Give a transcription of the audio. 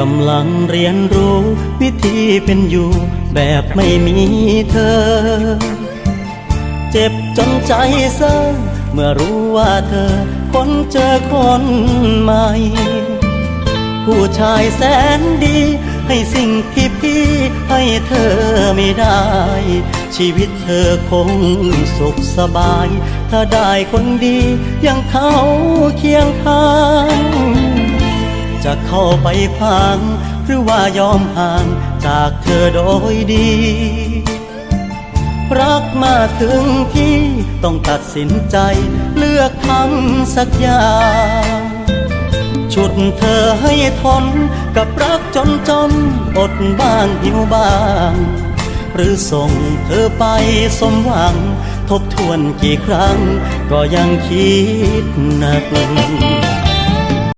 กำลังเรียนรู้ วิธีเป็นอยู่แบบไม่มีเธอ เจ็บจนใจเศร้าเมื่อรู้ว่าเธอคนเจอคนใหม่ ผู้ชายแสนดี ให้สิ่งที่พี่ให้เธอไม่ได้ ชีวิตเธอคงสุขสบาย ถ้าได้คนดีอยังเขาเคียงข้าง เข้าไปพัง หรือว่ายอมห่างจากเธอโดยดี รักมาถึงที่ต้องตัดสินใจเลือกทำสักอย่างฉุดเธอให้ทนกับรักจนจนอดบ้างหิวบ้าง หรือส่งเธอไปสมหวัง ทบทวนกี่ครั้ง ก็ยังคิดหนัก